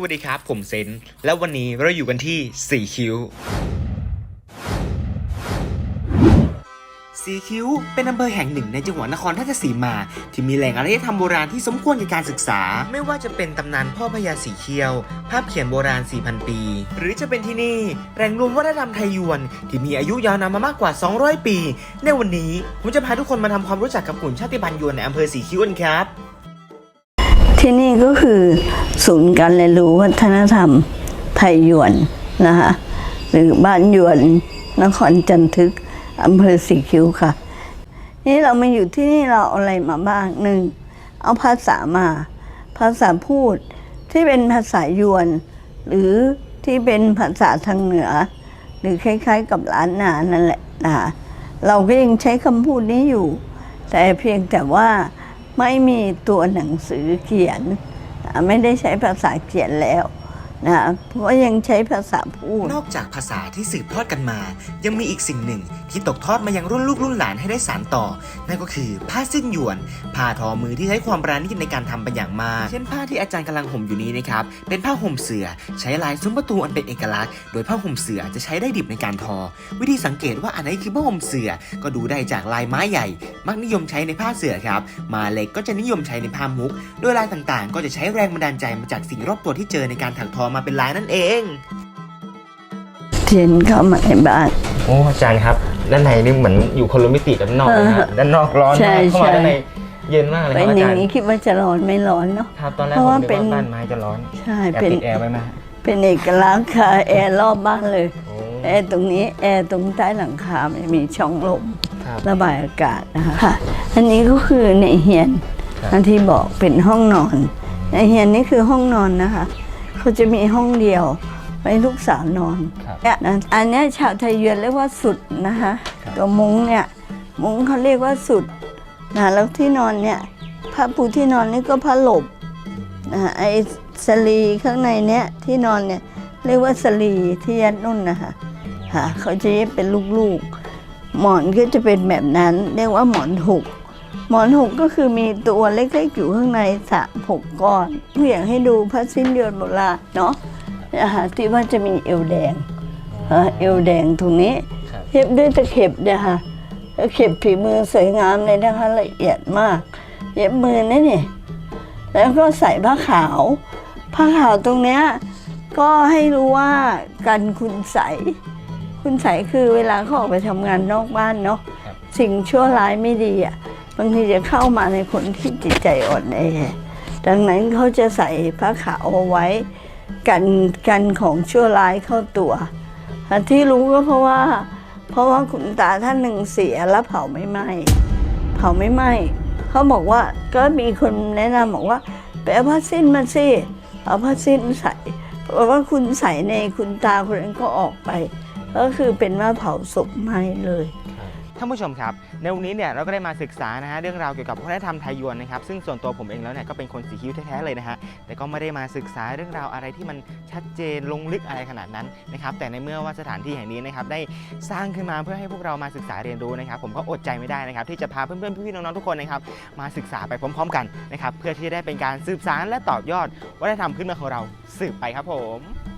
วัสดีครับ ผมเซน แล้ววันนี้เราอยู่กันที่สีคิ้ว สีคิ้วเป็นอำเภอแห่งหนึ่งในจังหวัดนครราชสีมา ที่มีแหล่งอารยธรรมโบราณที่สมควรแก่การศึกษา ไม่ว่าจะเป็นตำนานพ่อพญาสีเขียว ภาพเขียนโบราณ 4,000 ปี หรือจะเป็นที่นี่แหล่งรวมวัฒนธรรมไทยยวน ที่มีอายุยาวนานมามากกว่า 200 ปี ในวันนี้ผมจะพาทุกคนมาทำความรู้จักกับกลุ่มชาติพันธุ์ยวนในอำเภอสีคิ้วกันครับ ที่นี่ก็คือศูนย์การเรียนรู้วัฒนธรรมไทยยวนนะคะหรือบ้านยวนนครจันทึกอำเภอสีคิ้วค่ะ นี่เรามาอยู่ที่นี่เราเอาอะไรมาบ้างหนึ่งเอาภาษามา ภาษาพูดที่เป็นภาษายวน หรือที่เป็นภาษาทางเหนือ หรือคล้ายๆกับล้านนานั่นแหละนะคะเราก็ยังใช้คำพูดนี้อยู่ แต่เพียงแต่ว่า ไม่มีตัวหนังสือเขียน ไม่ได้ใช้ภาษาเขียนแล้ว นะเพราะยังใช้ภาษาพูด นอกจากภาษาที่สืบทอดกันมา ยังมีอีกสิ่งหนึ่งที่ตกทอดมายังรุ่นลูกรุ่นหลานให้ได้สานต่อ นั่นก็คือผ้าสิ้นหยวน ผ้าทอมือที่ใช้ความประณีตในการทำเป็นอย่างมาก เช่นผ้าที่อาจารย์กำลังห่มอยู่นี้นะครับ เป็นผ้าห่มเสือ ใช้ลายซุ้มประตูอันเป็นเอกลักษณ์ โดยผ้าห่มเสือจะใช้ได้ดิบในการทอ วิธีสังเกตว่าอันไหนคือผ้าห่มเสือ ก็ดูได้จากลายไม้ใหญ่ มักนิยมใช้ในผ้าเสือครับ มาเล็กก็จะนิยมใช้ในผ้ามุก โดยลายต่างๆ ก็จะใช้แรงบันดาลใจมาจากสิ่งรอบตัวที่เจอในการถักทอมาเป็นลายนั่นเอง เทียนเข้ามาในบ้าน โอ้อาจารย์ครับ ด้านในนี่เหมือนอยู่คนละมิติกับด้านนอกเลยนะฮะด้านนอกร้อนใช่มากเข้ามาใช่ ด้านในเย็นมากเลยคเป็รับนอาอย่าจารงย์นี้คิดว่าจะร้อนไม่ร้อนเนาะ ครับตอนแรกเพผราะมว่านึกเป็น ว่าบ้านไม้จะร้อนใช่แอบเป็นติดแอร์ไว้ไหมฮะเป็นเอกลักษณ์ค่ะแอร์รอบบ้านเลย โอ้ แอร์ตรงนี้แอร์ตรงใต้หลังคามันจะมีช่องลมครับระบายอากาศนะคะค่ะ อันนี้ก็คือในเฮียนครับอันที่บอกเป็นห้องนอนในเฮียนนี่คือห้องนอนนะคะ เขาจะมีห้องเดียว ไว้ลูกสาวนอนครับเนี่ยนะอันเนี้ยชาวไทยเยือนเรียกว่าสุดนะคะครับ ตัวมุ้งเนี่ยมุ้งเขาเรียกว่าสุดนะแล้วที่นอนเนี่ยผ้าปูที่นอนนี่ก็ผ้าหลบนะไอ้สลีข้างในเนี้ยที่นอนเนี่ยเรียกว่าสลีที่ยัดนุ่นนะคะค่ะเขาจะเย็บเป็นลูกๆ หมอนก็จะเป็นแบบนั้น เรียกว่าหมอนหุก หมอนหุกก็คือมีตัวเล็กๆอยู่ข้างในสามหกก้อนผู้อยากให้ดูพระสิ้นเดือนโบราณเนาะนะคะที่ว่าจะมีเอวแดงเอ่อเอวแดงตรงนี้ครับเย็บด้วยตะเข็บเนี่ยค่ะตะเข็บฝีมือสวยงามเลยนะคะละเอียดมาก เย็บมือนี่นี่แล้วก็ใส่ผ้าขาว ผ้าขาวตรงเนี้ยก็ให้รู้ว่ากันคุณใสยคุณใสยคือเวลาเขาออกไปทำงานนอกบ้านเนาะครับสิ่งชั่วร้ายไม่ดีอะ บางทีจะเข้ามาในคนที่จิตใจอ่อนแอดังนั้นเขาจะใส่ผ้าขาวเอาไว้กันกันของชั่วร้ายเข้าตัว ที่รู้ก็เพราะว่า เพราะว่าคุณตาท่านหนึ่งเสียแล้วเผาไม่ไหม้เผาไม่ไหม้เขาบอกว่าก็มีคนแนะนำบอกว่าไปเอาผ้าสิ้นมาสิเอาผ้าสิ้นใส่เพราะว่าคุณใส่ในคุณตาคนนั้นก็ออกไป ก็คือเป็นว่าเผาศพไหม้เลย ท่านผู้ชมครับ ในวันนี้เนี่ยเราก็ได้มาศึกษานะฮะเรื่องราวเกี่ยวกับวัฒนธรรมไทยยวนนะครับซึ่งส่วนตัวผมเองแล้วเนี่ยก็เป็นคนสีคิ้วแท้ๆเลยนะฮะแต่ก็ไม่ได้มาศึกษาเรื่องราวอะไรที่มันชัดเจนลงลึกอะไรขนาดนั้นนะครับแต่ในเมื่อว่าสถานที่แห่งนี้นะครับได้สร้างขึ้นมาเพื่อให้พวกเรามาศึกษาเรียนรู้นะครับผมก็อดใจไม่ได้นะครับที่จะพาเพื่อนๆพี่ๆน้องๆทุกคนนะครับมาศึกษาไปพร้อม ๆ กันนะครับเพื่อที่จะได้เป็นการสืบสานและต่อยอดวัฒนธรรมขึ้นมืองของเราสืบไปครับผม